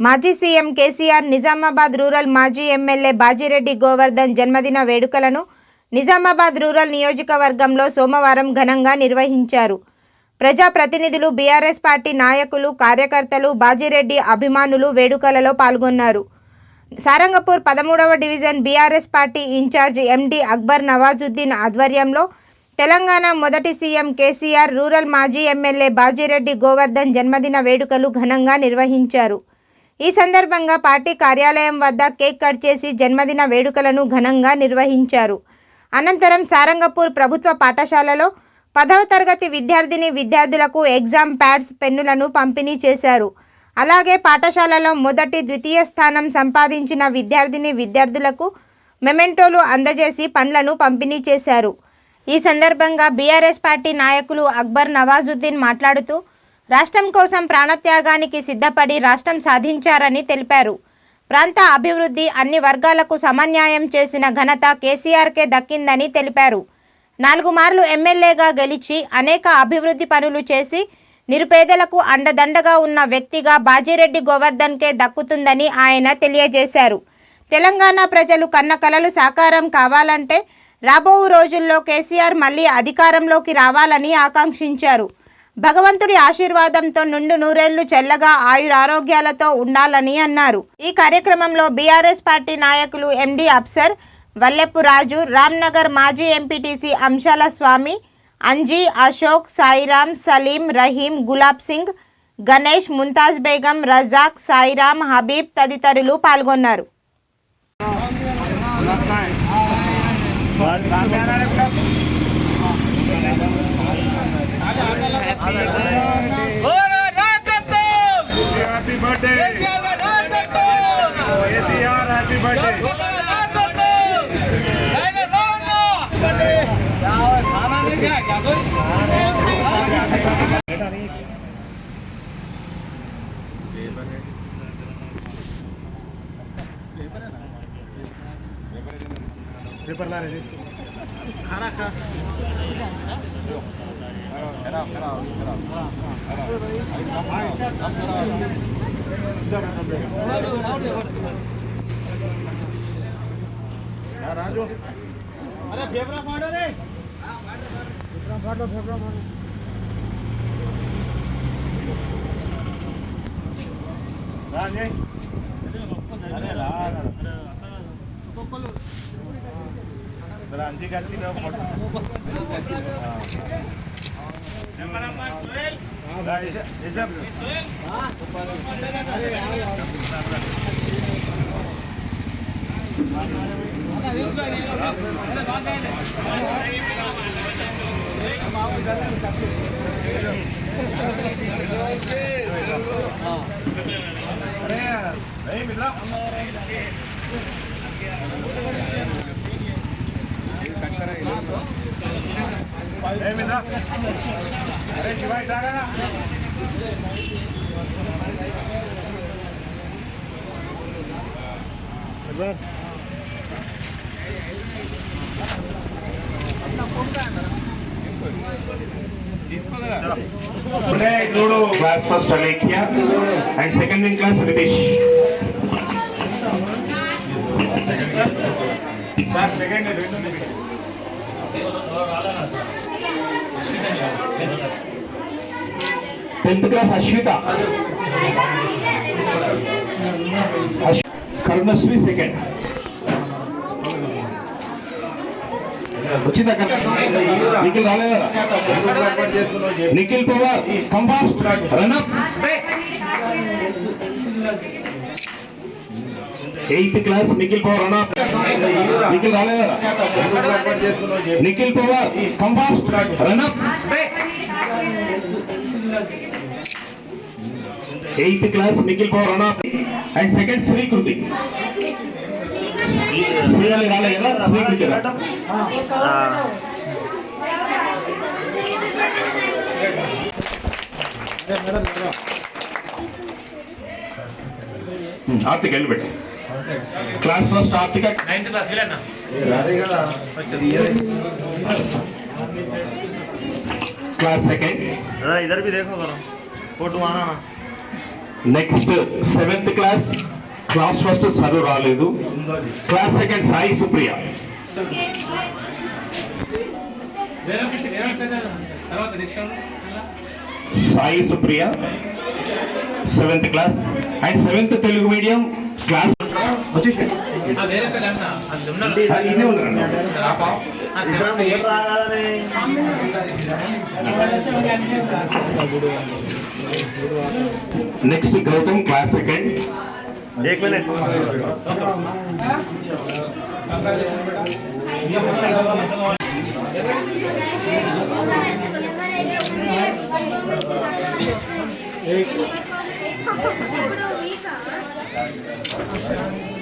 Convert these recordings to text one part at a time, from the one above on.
మాజీ CM KCR Nizamabad rural మాజీ MLA Bajireddy Govardhan జన్మదిన వేడుకలను నిజామాబాద్ రూరల్ నియోజకవర్గంలో సోమవారం ఘనంగా నిర్వహించారు. ప్రజాప్రతినిధులు బీఆర్ఎస్ పార్టీ నాయకులు కార్యకర్తలు బాజిరెడ్డి అభిమానులు వేడుకలలో పాల్గొన్నారు. సారంగపూర్ పదమూడవ division BRS party in charge MD Akbar Nawazuddin ఆధ్వర్యంలో తెలంగాణ మొదటి సీఎం కేసీఆర్ రూరల్ మాజీ ఎమ్మెల్యే బాజిరెడ్డి గోవర్ధన్ జన్మదిన వేడుకలు ఘనంగా నిర్వహించారు. ఈ సందర్భంగా పార్టీ కార్యాలయం వద్ద కేక్ కట్ చేసి జన్మదిన వేడుకలను ఘనంగా నిర్వహించారు. అనంతరం సారంగపూర్ ప్రభుత్వ పాఠశాలలో పదవ తరగతి విద్యార్థిని విద్యార్థులకు ఎగ్జామ్ ప్యాడ్స్ పెన్నులను పంపిణీ చేశారు. అలాగే పాఠశాలలో మొదటి ద్వితీయ స్థానం సంపాదించిన విద్యార్థిని విద్యార్థులకు మెమెంటోలు అందజేసి పండ్లను పంపిణీ చేశారు. ఈ సందర్భంగా బీఆర్ఎస్ పార్టీ నాయకులు అక్బర్ నవాజుద్దీన్ మాట్లాడుతూ రాష్ట్రం కోసం ప్రాణత్యాగానికి సిద్ధపడి రాష్ట్రం సాధించారని తెలిపారు. ప్రాంత అభివృద్ధి అన్ని వర్గాలకు సమన్యాయం చేసిన ఘనత కేసీఆర్కే దక్కిందని తెలిపారు. నాలుగు మార్లు ఎమ్మెల్యేగా గెలిచి అనేక అభివృద్ధి పనులు చేసి నిరుపేదలకు అండదండగా ఉన్న వ్యక్తిగా బాజిరెడ్డి గోవర్ధన్కే దక్కుతుందని ఆయన తెలియజేశారు. తెలంగాణ ప్రజలు కన్న కలలు సాకారం కావాలంటే రాబో రోజుల్లో కేసీఆర్ మళ్ళీ అధికారంలోకి రావాలని ఆకాంక్షించారు. భగవంతుడి ఆశీర్వాదంతో నుండు నూరేళ్ళు చల్లగా ఆయురారోగ్యాలతో ఉండాలని అన్నారు. ఈ కార్యక్రమంలో బీఆర్ఎస్ పార్టీ నాయకులు ఎండి అప్సర్ వల్లెప్పు రాజు రామ్నగర్ మాజీ ఎంపీటీసీ అంశాల స్వామి అంజీ అశోక్ సాయిరామ్ సలీం రహీం గులాబ్ సింగ్ గణేష్ ముంతాజ్ బేగం రజాక్ సాయిరామ్ హబీబ్ తదితరులు పాల్గొన్నారు. పేపర్ లా రెడీ రాజు అరే పేపర్ మాడో రే ఫోటో ఫోటో మాడో రాజే అరే రా जरा রাঞ্জি গাছি না ফটো Hey, Mila. చూడు class first Alekhya and second in class Ritish sir second రెండు నిమిషం టెన్త్ క్లాస్ అశ్విత. అశ్- కరుణశ్రీ సెకండ్ వచ్చిందా నిఖిల్ రాలేదా Nikhil Pawar come fast eighth class Nikhil Pawar run Nikhil రాలేదా Nikhil Pawar come fast run up eighth class Nikhil Pawar run up and second Srikriti Sriyali రాలే కదా? శ్రీకృతి రా. Um, Arthika వెళ్ళి పెట్టు. class first Aarthika class second जरा इधर भी देखो जरा फोटो आना ना next seventh class class first sir రాలేదు క్లాస్ సెకండ్ సాయి సుప్రియ వేరే పిచ్చి, వేరే పెద్ద తర్వాత next Sai Supriya seventh class and seventh Telugu medium class వచ్చేసి వేరే పెద్ద అంట అది ఉన్నాడు ఇదే ఉందండి రాపా ఆ, seventh eight. Next Gautam class second tenth class गाड़ी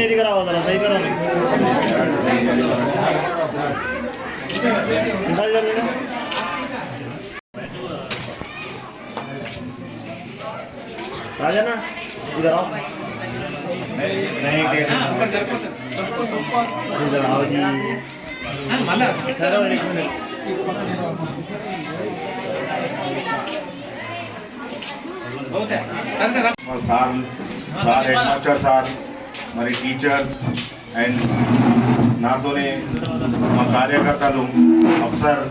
దగ్గర రావాలి. దగ్గర రాజనా ఇది రా. ఇది రావు సరే రా. మా sir sir head master sir మరి టీచర్స్ అండ్ నాతోనే మా కార్యకర్తలు అఫ్సర్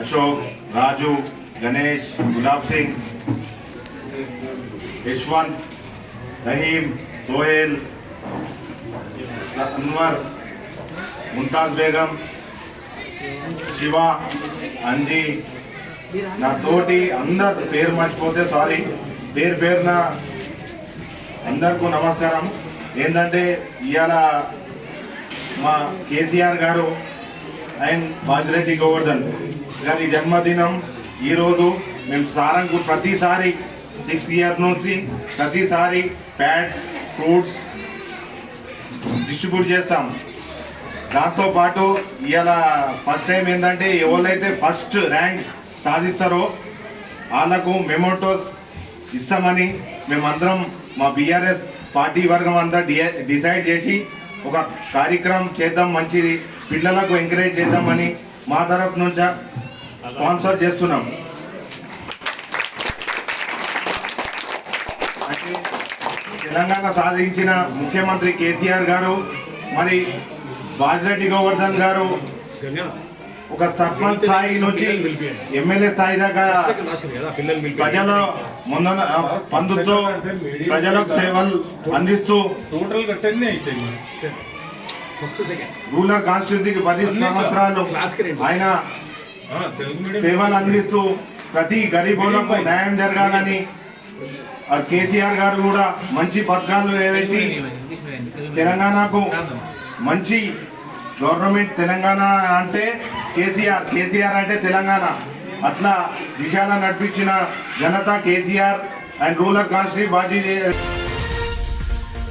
అశోక్ రాజు గణేష్ గులాబ్ సింగ్ యశ్వంత్ రహీం సోహెల్ అన్వర్ ముంతాజ్ బేగం శివ అంజీ నా తోటి అందరు పేరు మర్చిపోతే సారీ. పేరు పేరున అందరికీ నమస్కారం. ఏంటంటే ఇవాళ మా కేసీఆర్ గారు అండ్ బాజిరెడ్డి గోవర్ధన్ గారి జన్మదినం ఈరోజు మేము సారంకు ప్రతిసారి సిక్స్ ఇయర్ నుంచి ప్రతిసారి ప్యాడ్స్ ఫ్రూట్స్ డిస్ట్రిబ్యూట్ చేస్తాం. దాంతో పాటు ఇవాళ ఫస్ట్ టైం ఏంటంటే ఎవరైతే ఫస్ట్ ర్యాంక్ సాధిస్తారో వాళ్ళకు మెమోటోస్ ఇస్తామని మేమందరం మా బీఆర్ఎస్ పార్టీ వర్గం అంతా డి- డిసైడ్ చేసి ఒక కార్యక్రమం చేద్దాం మంచిది పిల్లలకు ఎంకరేజ్ చేద్దామని మా తరఫు నుంచి స్పాన్సర్ చేస్తున్నాం. తెలంగాణ సాధించిన ముఖ్యమంత్రి కేసీఆర్ గారు మరి బాజిరెడ్డి గోవర్ధన్ గారు ఒక సర్పంచ్ స్థాయి నుంచి ఎమ్మెల్యే స్థాయి దాకా ప్రజల ముందన పందుతో ప్రజలకు సేవలు అందిస్తూ రూరల్ కాన్స్టిట్యూన్సీకి పది సంవత్సరాలు ఆయన సేవలు అందిస్తూ ప్రతి గరీబులకు న్యాయం జరగాలని కేసీఆర్ గారు కూడా మంచి పథకాలు ఏవైతే తెలంగాణకు మంచి గవర్నమెంట్ తెలంగాణ అంటే కేసీఆర్ కేసీఆర్ అంటే తెలంగాణ. అట్లా దిశాల నడిపించిన Janata KCR and rural constituency Baji